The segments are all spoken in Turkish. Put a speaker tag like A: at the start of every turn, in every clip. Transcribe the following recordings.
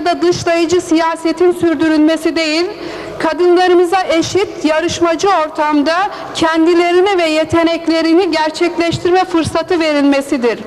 A: ya da dışlayıcı siyasetin sürdürülmesi değil, kadınlarımıza eşit, yarışmacı ortamda kendilerini ve yeteneklerini gerçekleştirme fırsatı verilmesidir.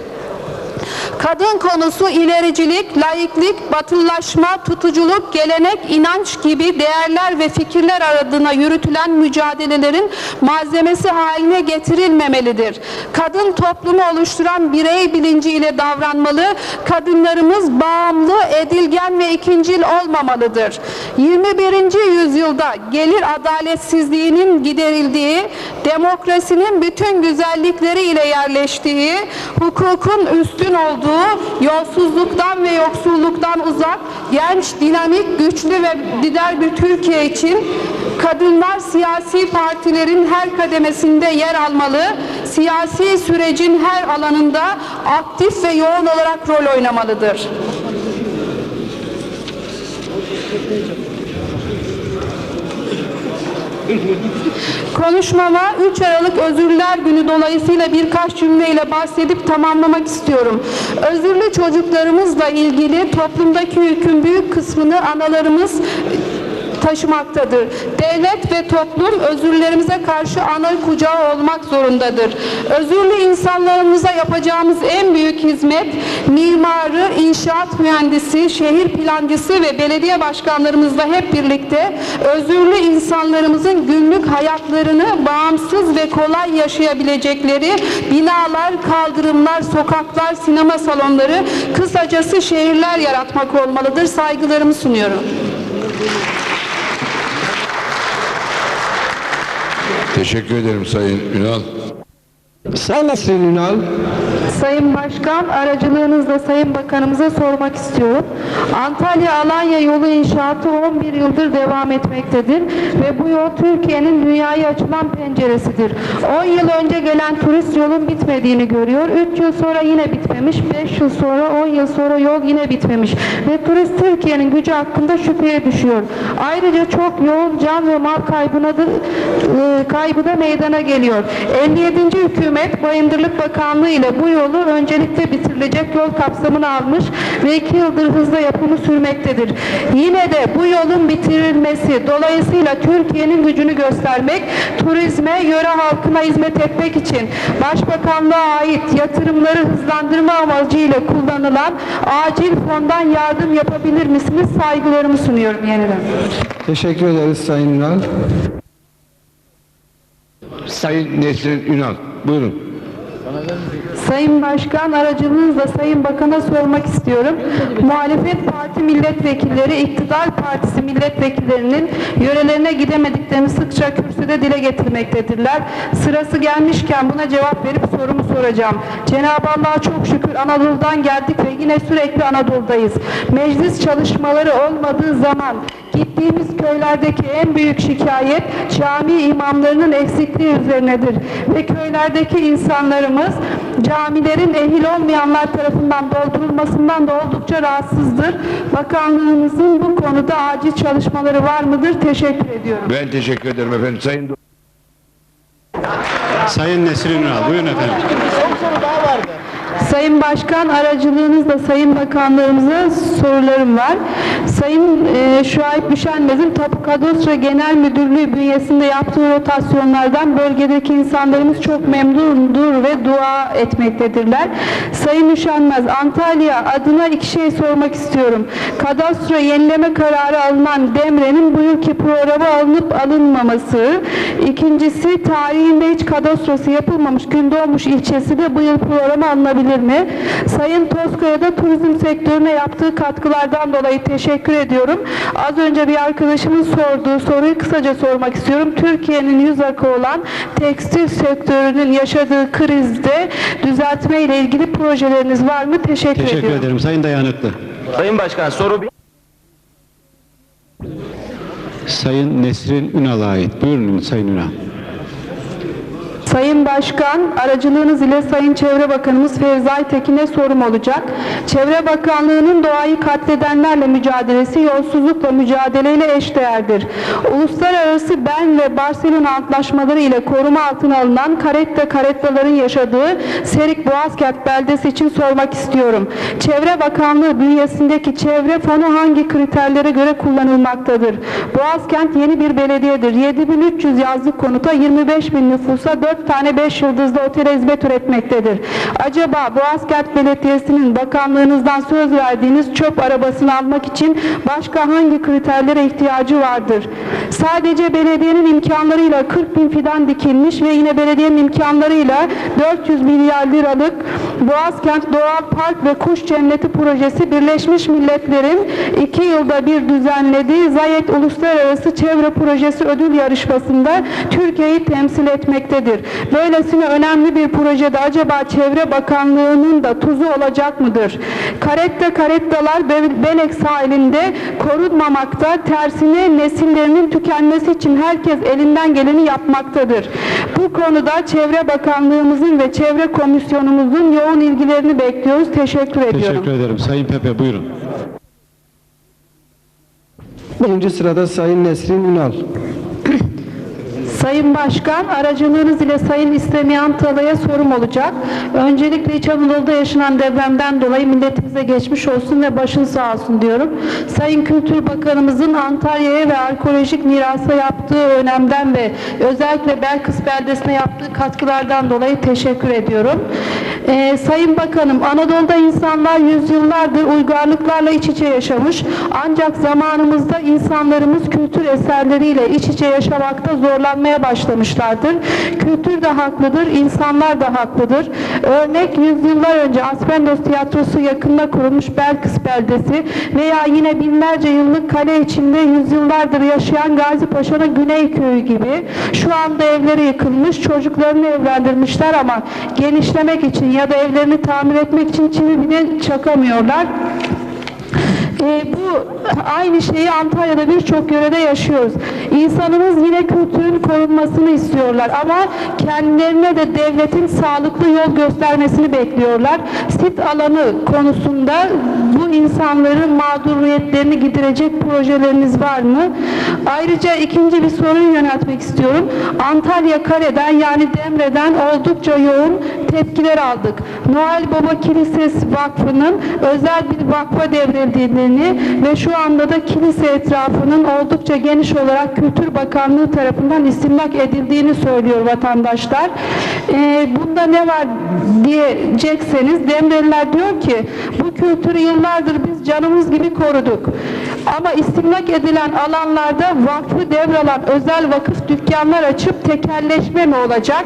A: Kadın konusu ilericilik, laiklik, batılılaşma, tutuculuk, gelenek, inanç gibi değerler ve fikirler adına yürütülen mücadelelerin malzemesi haline getirilmemelidir. Kadın toplumu oluşturan birey bilinci ile davranmalı, kadınlarımız bağımlı, edilgen ve ikincil olmamalıdır. 21. yüzyılda gelir adaletsizliğinin giderildiği, demokrasinin bütün güzellikleri ile yerleştiği, hukukun üstün olduğu, yolsuzluktan ve yoksulluktan uzak, genç, dinamik, güçlü ve lider bir Türkiye için kadınlar siyasi partilerin her kademesinde yer almalı, siyasi sürecin her alanında aktif ve yoğun olarak rol oynamalıdır. Konuşmama 3 Aralık Özürler Günü dolayısıyla birkaç cümleyle bahsedip tamamlamak istiyorum. Özürlü çocuklarımızla ilgili toplumdaki yükün büyük kısmını analarımız taşımaktadır. Devlet ve toplum özürlerimize karşı ana kucağı olmak zorundadır. Özürlü insanlarımıza yapacağımız en büyük hizmet mimarı, inşaat mühendisi, şehir plancısı ve belediye başkanlarımızla hep birlikte özürlü insanlarımızın günlük hayatlarını bağımsız ve kolay yaşayabilecekleri binalar, kaldırımlar, sokaklar, sinema salonları, kısacası şehirler yaratmak olmalıdır. Saygılarımı sunuyorum.
B: Teşekkür ederim Sayın Ünal.
C: Sayın Nesrin Ünal,
A: Sayın Başkan, aracılığınızla Sayın Bakanımıza sormak istiyorum. Antalya-Alanya yolu inşaatı 11 yıldır devam etmektedir ve bu yol Türkiye'nin dünyaya açılan penceresidir. 10 yıl önce gelen turist yolun bitmediğini görüyor. 3 yıl sonra yine bitmemiş. 5 yıl sonra, 10 yıl sonra yol yine bitmemiş. Ve turist Türkiye'nin gücü hakkında şüpheye düşüyor. Ayrıca çok yoğun can ve mal kaybına da, e, kaybı da meydana geliyor. 57. hükümet Bayındırlık Bakanlığı ile bu yolu öncelikle bitirilecek yol kapsamına almış ve 2 yıldır hızla yapımı sürmektedir. Yine de bu yolun bitirilmesi dolayısıyla Türkiye'nin gücünü göstermek, turizme, yöre halkına hizmet etmek için Başbakanlığa ait yatırımları hızlandırma amacıyla kullanılan acil fondan yardım yapabilir misiniz? Saygılarımı sunuyorum yeniden.
C: teşekkür ederiz Sayın Ünal.
B: Sayın Nesrin Ünal. Buyurun.
A: Sayın Başkan aracılığınızla Sayın Bakan'a sormak istiyorum. Muhalefet parti milletvekilleri, iktidar partisi milletvekillerinin yörelerine gidemediklerini sıkça kürsüde dile getirmektedirler. Sırası gelmişken buna cevap verip sorumu soracağım. Cenab-ı Allah'a çok şükür Anadolu'dan geldik ve yine sürekli Anadolu'dayız. Meclis çalışmaları olmadığı zaman Gittiğimiz köylerdeki en büyük şikayet cami imamlarının eksikliği üzerinedir. Ve köylerdeki insanlarımız camilerin ehil olmayanlar tarafından doldurulmasından da oldukça rahatsızdır. Bakanlığımızın bu konuda acil çalışmaları var mıdır? Teşekkür ediyorum.
B: Ben teşekkür ederim efendim. Sayın Do-
D: Sayın Nesrin Ünal, buyurun efendim.
A: Sayın Başkan aracılığınızla Sayın Bakanlarımıza sorularım var. Sayın e, Şuayb Üşenmez'in Tapu Genel Müdürlüğü bünyesinde yaptığı rotasyonlardan bölgedeki insanlarımız çok memnundur ve dua etmektedirler. Sayın Üşenmez, Antalya adına iki şey sormak istiyorum. Kadastro yenileme kararı alınan Demre'nin bu yılki programa alınıp alınmaması. İkincisi tarihinde hiç kadastrosu yapılmamış Gündoğmuş ilçesi de bu yıl programa alınabilir mi? Sayın Tozkaya da turizm sektörüne yaptığı katkılardan dolayı teşekkür ediyorum. Az önce bir arkadaşımın sorduğu soruyu kısaca sormak istiyorum. Türkiye'nin yüz akı olan tekstil sektörünün yaşadığı krizde düzeltme ile ilgili projeleriniz var mı? Teşekkür,
D: Teşekkür
A: ediyorum.
D: ederim. Sayın Dayanıklı.
E: Sayın Başkan soru bir.
D: Sayın Nesrin Ünal'a ait. Buyurun Sayın Ünal.
A: Sayın Başkan, aracılığınız ile Sayın Çevre Bakanımız Fevzi Aytekin'e sorum olacak. Çevre Bakanlığı'nın doğayı katledenlerle mücadelesi yolsuzlukla mücadeleyle eşdeğerdir. Uluslararası Ben ve Barcelona antlaşmaları ile koruma altına alınan karetta karettaların yaşadığı Serik Boğazkent beldesi için sormak istiyorum. Çevre Bakanlığı bünyesindeki çevre fonu hangi kriterlere göre kullanılmaktadır? Boğazkent yeni bir belediyedir. 7300 yazlık konuta 25 bin nüfusa 4 tane 5 yıldızlı otele hizmet üretmektedir. Acaba Boğazkent Belediyesi'nin bakanlığınızdan söz verdiğiniz çöp arabasını almak için başka hangi kriterlere ihtiyacı vardır? Sadece belediyenin imkanlarıyla 40 bin fidan dikilmiş ve yine belediyenin imkanlarıyla 400 milyar liralık Boğazkent Doğal Park ve Kuş Cenneti projesi Birleşmiş Milletler'in 2 yılda bir düzenlediği Zayet Uluslararası Çevre Projesi ödül yarışmasında Türkiye'yi temsil etmektedir. Böylesine önemli bir projede acaba Çevre Bakanlığı'nın da tuzu olacak mıdır? Karette karettalar Be- Belek sahilinde korunmamakta, tersine nesillerinin tükenmesi için herkes elinden geleni yapmaktadır. Bu konuda Çevre Bakanlığımızın ve Çevre Komisyonumuzun yoğun ilgilerini bekliyoruz. Teşekkür ediyorum.
D: Teşekkür ederim. Sayın Pepe buyurun.
C: Birinci sırada Sayın Nesrin Ünal.
A: Sayın Başkan, aracılığınız ile Sayın İstemiyan Talay'a sorum olacak. Öncelikle İç Anadolu'da yaşanan depremden dolayı milletimize geçmiş olsun ve başın sağ olsun diyorum. Sayın Kültür Bakanımızın Antalya'ya ve arkeolojik mirasa yaptığı önemden ve özellikle Belkıs beldesine yaptığı katkılardan dolayı teşekkür ediyorum. Ee, Sayın Bakanım, Anadolu'da insanlar yüzyıllardır uygarlıklarla iç içe yaşamış. Ancak zamanımızda insanlarımız kültür eserleriyle iç içe yaşamakta zorlanmaya başlamışlardır. Kültür de haklıdır, insanlar da haklıdır. Örnek yüzyıllar önce Aspendos Tiyatrosu yakında kurulmuş Belkıs beldesi veya yine binlerce yıllık kale içinde yüzyıllardır yaşayan Gazi Paşa'nın Güney Köyü gibi şu anda evleri yıkılmış, çocuklarını evlendirmişler ama genişlemek için ya da evlerini tamir etmek için çivi bile çakamıyorlar. Ee, bu aynı şeyi Antalya'da birçok yörede yaşıyoruz. İnsanımız yine kültürün korunmasını istiyorlar ama kendilerine de devletin sağlıklı yol göstermesini bekliyorlar. Sit alanı konusunda bu insanların mağduriyetlerini giderecek projeleriniz var mı? Ayrıca ikinci bir soruyu yöneltmek istiyorum. Antalya Kare'den yani Demre'den oldukça yoğun tepkiler aldık. Noel Baba Kilisesi Vakfı'nın özel bir vakfa devredildiğini ve şu anda da kilise etrafının oldukça geniş olarak Kültür Bakanlığı tarafından istimlak edildiğini söylüyor vatandaşlar. Ee, bunda ne var diyecekseniz Demreliler diyor ki bu kültürü yıllardır biz canımız gibi koruduk. Ama istimlak edilen alanlarda vakfı devralan özel vakıf dükkanlar açıp tekelleşme mi olacak?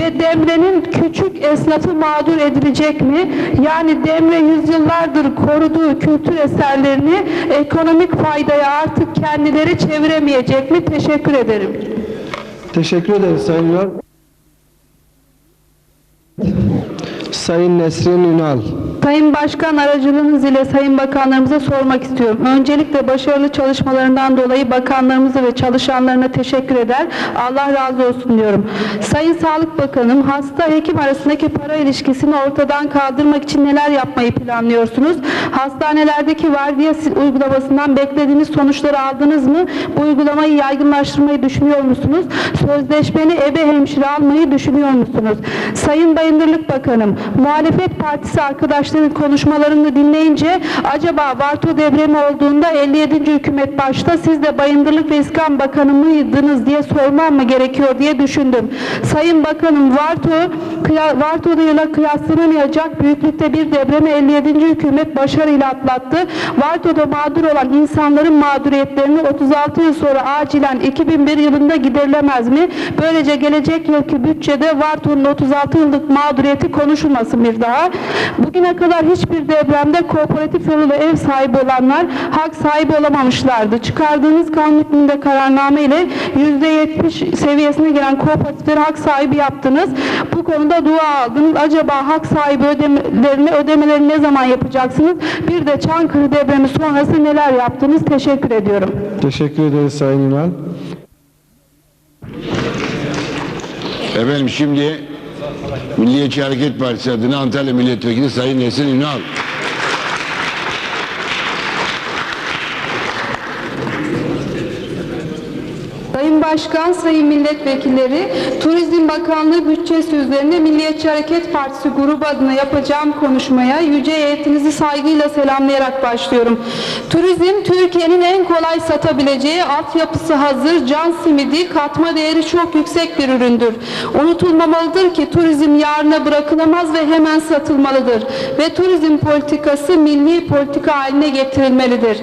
A: Ve Demre'nin küçük esnafı mağdur edilecek mi? Yani Demre yüzyıllardır koruduğu kültür eserlerini ekonomik faydaya artık kendileri çeviremeyecek mi? Teşekkür ederim.
C: Teşekkür ederiz Sayın Ünal. Sayın Nesrin Ünal.
A: Sayın Başkan aracılığınız ile Sayın Bakanlarımıza sormak istiyorum. Öncelikle başarılı çalışmalarından dolayı bakanlarımıza ve çalışanlarına teşekkür eder. Allah razı olsun diyorum. Sayın Sağlık Bakanım, hasta hekim arasındaki para ilişkisini ortadan kaldırmak için neler yapmayı planlıyorsunuz? Hastanelerdeki vardiya uygulamasından beklediğiniz sonuçları aldınız mı? Bu uygulamayı yaygınlaştırmayı düşünüyor musunuz? Sözleşmeli ebe hemşire almayı düşünüyor musunuz? Sayın Bayındırlık Bakanım, muhalefet partisi arkadaşların konuşmalarını dinleyince acaba Varto depremi olduğunda 57. hükümet başta siz de Bayındırlık ve İskan Bakanı mıydınız diye sormam mı gerekiyor diye düşündüm. Sayın Bakanım Varto, kıya, Varto ile kıyaslanamayacak büyüklükte bir depremi 57. hükümet başarıyla atlattı. Varto'da mağdur olan insanların mağduriyetlerini 36 yıl sonra acilen 2001 yılında giderilemez mi? Böylece gelecek yılki bütçede Varto'nun 36 yıllık mağduriyeti konuşulmasın bir daha. Bugüne kadar hiçbir depremde kooperatif yoluyla ev sahibi olanlar hak sahibi olamamışlardı. Çıkardığınız kanun hükmünde kararname ile %70 seviyesine gelen kooperatifleri hak sahibi yaptınız. Bu konuda dua aldınız. Acaba hak sahibi ödemelerini, ödemeleri ne zaman yapacaksınız? Bir de Çankırı depremi sonrası neler yaptınız? Teşekkür ediyorum.
C: Teşekkür ederiz Sayın Ünal.
B: Efendim şimdi Milliyetçi Hareket Partisi adına Antalya Milletvekili Sayın Nesin Ünal.
A: Sayın Başkan, Sayın Milletvekilleri, Turizm Bakanlığı bütçesi üzerine Milliyetçi Hareket Partisi grubu adına yapacağım konuşmaya yüce heyetinizi saygıyla selamlayarak başlıyorum. Turizm, Türkiye'nin en kolay satabileceği altyapısı hazır, can simidi, katma değeri çok yüksek bir üründür. Unutulmamalıdır ki turizm yarına bırakılamaz ve hemen satılmalıdır. Ve turizm politikası milli politika haline getirilmelidir.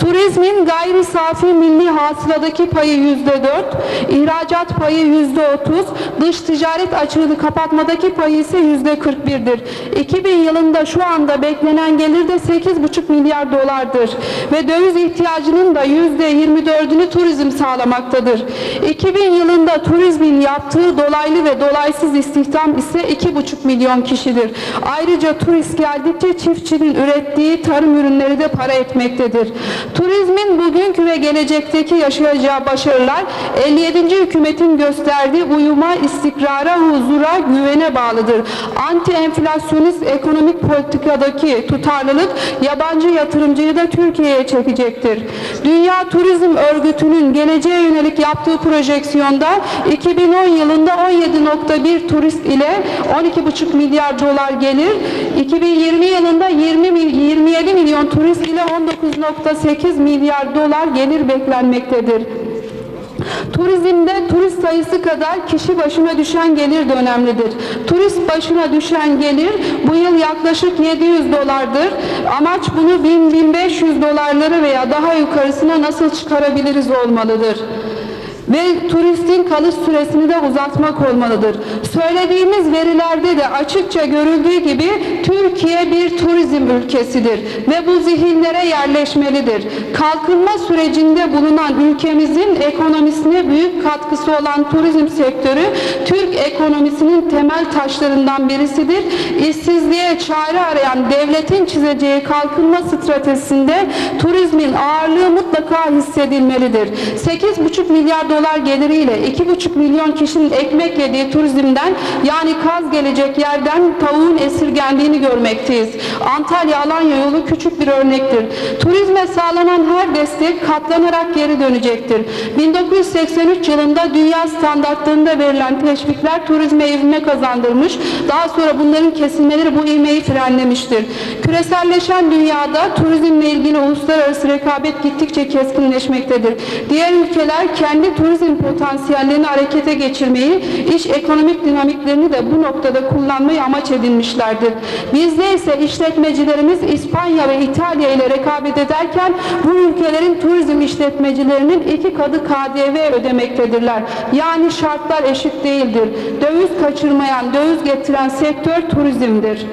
A: Turizmin gayri safi milli hasıladaki payı yüzde dört, ihracat payı yüzde otuz, dış ticaret açığını kapatmadaki payı ise yüzde kırk birdir. 2000 yılında şu anda beklenen gelir de 8,5 milyar dolardır ve döviz ihtiyacının da yüzde 24'ünü turizm sağlamaktadır. 2000 yılında turizmin yaptığı dolaylı ve dolaysız istihdam ise 2,5 milyon kişidir. Ayrıca turist geldikçe çiftçinin ürettiği tarım ürünleri de para etmektedir. Turizmin bugünkü ve gelecekteki yaşayacağı başarılar 57. hükümetin gösterdiği uyuma, istikrara, huzura, güvene bağlıdır. Anti enflasyonist ekonomik politikadaki tutarlılık yabancı yatırımcıyı da Türkiye'ye çekecektir. Dünya Turizm Örgütü'nün geleceğe yönelik yaptığı projeksiyonda 2010 yılında 17.1 turist ile 12,5 milyar dolar gelir, 2020 yılında 20 mil- 27 milyon turist ile 19.8 milyar dolar gelir beklenmektedir. Turizmde turist sayısı kadar kişi başına düşen gelir de önemlidir. Turist başına düşen gelir bu yıl yaklaşık 700 dolardır. Amaç bunu 1000-1500 dolarları veya daha yukarısına nasıl çıkarabiliriz olmalıdır ve turistin kalış süresini de uzatmak olmalıdır. Söylediğimiz verilerde de açıkça görüldüğü gibi Türkiye bir turizm ülkesidir ve bu zihinlere yerleşmelidir. Kalkınma sürecinde bulunan ülkemizin ekonomisine büyük katkısı olan turizm sektörü Türk ekonomisinin temel taşlarından birisidir. İşsizliğe çare arayan devletin çizeceği kalkınma stratejisinde turizmin ağırlığı mutlaka hissedilmelidir. 8,5 milyar dolar geliriyle 2,5 milyon kişinin ekmek yediği turizmden yani kaz gelecek yerden tavuğun esirgendiğini görmekteyiz. Antalya Alanya yolu küçük bir örnektir. Turizme sağlanan her destek katlanarak geri dönecektir. 1983 yılında dünya standartlarında verilen teşvikler turizme ivme kazandırmış. Daha sonra bunların kesilmeleri bu ivmeyi frenlemiştir. Küreselleşen dünyada turizmle ilgili uluslararası rekabet gittikçe keskinleşmektedir. Diğer ülkeler kendi turizm potansiyellerini harekete geçirmeyi, iş ekonomik dinamiklerini de bu noktada kullanmayı amaç edinmişlerdir. Bizde ise işletmecilerimiz İspanya ve İtalya ile rekabet ederken bu ülkelerin turizm işletmecilerinin iki katı KDV ödemektedirler. Yani şartlar eşit değildir. Döviz kaçırmayan, döviz getiren sektör turizmdir.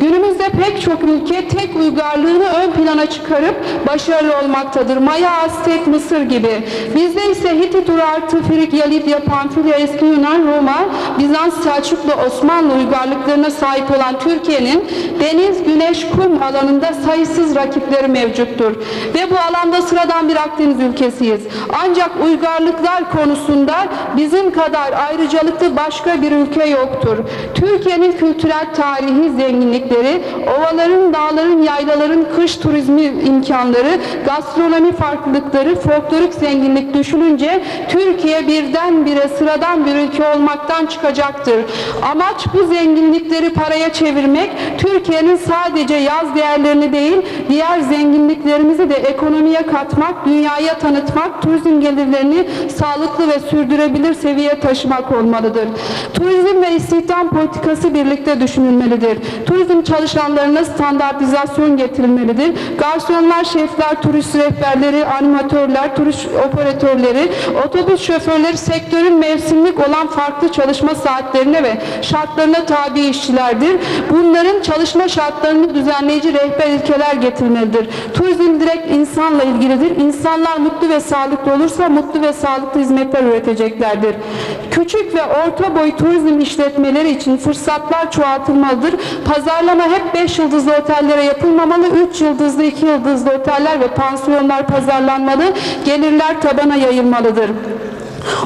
A: Günümüzde pek çok ülke tek uygarlığını ön plana çıkarıp başarılı olmaktadır. Maya, Aztek, Mısır gibi. Bizde ise Hitit, Urartu, Frigya, Lidya, Pamfilya, Eski Yunan, Roma, Bizans, Selçuklu, Osmanlı uygarlıklarına sahip olan Türkiye'nin deniz, güneş, kum alanında sayısız rakipleri mevcuttur. Ve bu alanda sıradan bir Akdeniz ülkesiyiz. Ancak uygarlıklar konusunda bizim kadar ayrıcalıklı başka bir ülke yoktur. Türkiye'nin kültürel tarihi zenginlikleri, ovaların, dağların, yaylaların kış turizmi imkanları, gastronomi farklılıkları, folklorik zenginlik düşününce Türkiye birdenbire sıradan bir ülke olmaktan çıkacaktır. Amaç bu zenginlikleri paraya çevirmek, Türkiye'nin sadece yaz değerlerini değil, diğer zenginliklerimizi de ekonomiye katmak, dünyaya tanıtmak, turizm gelirlerini sağlıklı ve sürdürebilir seviyeye taşımak olmalıdır. Turizm ve istihdam politikası birlikte düşünülmelidir. Turizm çalışanlarına standartizasyon getirilmelidir. Garsonlar, şefler, turist rehberleri, animatörler, turist operatörleri, otobüs şoförleri sektörün mevsimlik olan farklı çalışma saatlerine ve şartlarına tabi işçilerdir. Bunların çalışma şartlarını düzenleyici rehber ilkeler getirilmelidir. Turizm direkt insanla ilgilidir. İnsanlar mutlu ve sağlıklı olursa mutlu ve sağlıklı hizmetler üreteceklerdir. Küçük ve orta boy turizm işletmeleri için fırsatlar çoğaltılmalıdır. Pazarlama hep 5 yıldızlı otellere yapılmamalı. 3 yıldızlı, 2 yıldızlı oteller ve pansiyonlar pazarlanmalı. Gelirler tabana yayılmalıdır. Thank you.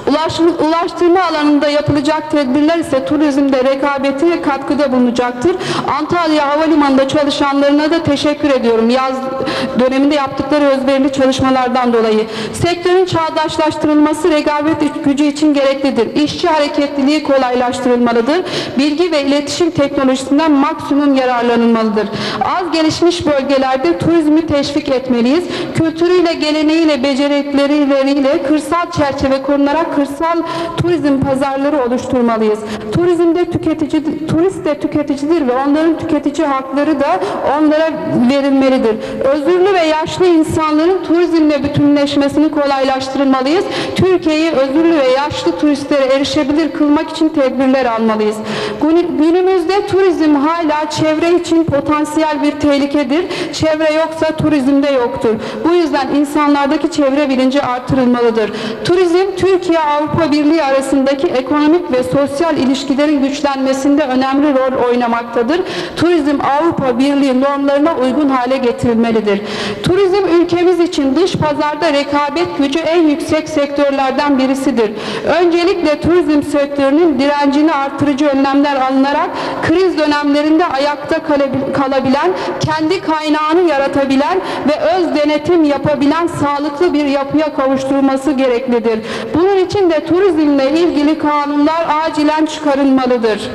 A: Ulaşım, ulaştırma alanında yapılacak tedbirler ise turizmde rekabete katkıda bulunacaktır. Antalya Havalimanı'nda çalışanlarına da teşekkür ediyorum. Yaz döneminde yaptıkları özverili çalışmalardan dolayı. Sektörün çağdaşlaştırılması rekabet gücü için gereklidir. İşçi hareketliliği kolaylaştırılmalıdır. Bilgi ve iletişim teknolojisinden maksimum yararlanılmalıdır. Az gelişmiş bölgelerde turizmi teşvik etmeliyiz. Kültürüyle, geleneğiyle, becerikleriyle kırsal çerçeve korunarak kırsal turizm pazarları oluşturmalıyız. Turizmde tüketici, turist de tüketicidir ve onların tüketici hakları da onlara verilmelidir. Özürlü ve yaşlı insanların turizmle bütünleşmesini kolaylaştırmalıyız. Türkiye'yi özürlü ve yaşlı turistlere erişebilir kılmak için tedbirler almalıyız. Günü- Günümüzde turizm hala çevre için potansiyel bir tehlikedir. Çevre yoksa turizmde yoktur. Bu yüzden insanlardaki çevre bilinci artırılmalıdır. Turizm Türkiye-Avrupa Birliği arasındaki ekonomik ve sosyal ilişkilerin güçlenmesinde önemli rol oynamaktadır. Turizm Avrupa Birliği normlarına uygun hale getirilmelidir. Turizm ülkemiz için dış pazarda rekabet gücü en yüksek sektörlerden birisidir. Öncelikle turizm sektörünün direncini artırıcı önlemler alınarak kriz dönemlerinde ayakta kalabil- kalabilen, kendi kaynağını yaratabilen ve öz denetim yapabilen sağlıklı bir yapıya kavuşturulması gereklidir. Bunun için de turizmle ilgili kanunlar acilen çıkarılmalıdır.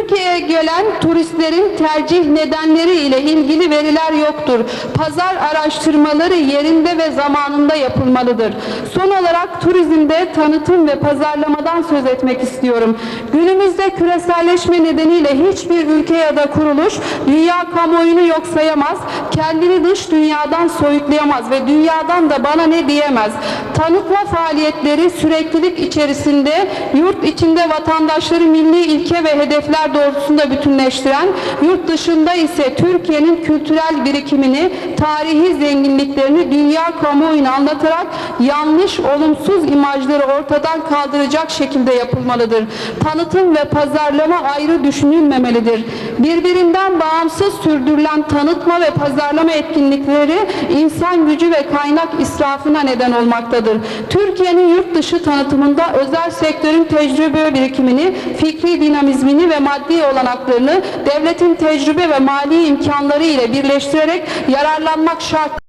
A: Türkiye'ye gelen turistlerin tercih nedenleri ile ilgili veriler yoktur. Pazar araştırmaları yerinde ve zamanında yapılmalıdır. Son olarak turizmde tanıtım ve pazarlamadan söz etmek istiyorum. Günümüzde küreselleşme nedeniyle hiçbir ülke ya da kuruluş dünya kamuoyunu yok sayamaz, kendini dış dünyadan soyutlayamaz ve dünyadan da bana ne diyemez. Tanıtma faaliyetleri süreklilik içerisinde yurt içinde vatandaşları milli ilke ve hedefler doğrultusunda bütünleştiren, yurt dışında ise Türkiye'nin kültürel birikimini, tarihi zenginliklerini dünya kamuoyuna anlatarak yanlış, olumsuz imajları ortadan kaldıracak şekilde yapılmalıdır. Tanıtım ve pazarlama ayrı düşünülmemelidir. Birbirinden bağımsız sürdürülen tanıtma ve pazarlama etkinlikleri insan gücü ve kaynak israfına neden olmaktadır. Türkiye'nin yurt dışı tanıtımında özel sektörün tecrübe birikimini, fikri dinamizmini ve maddi olanaklarını devletin tecrübe ve mali imkanları ile birleştirerek yararlanmak şart.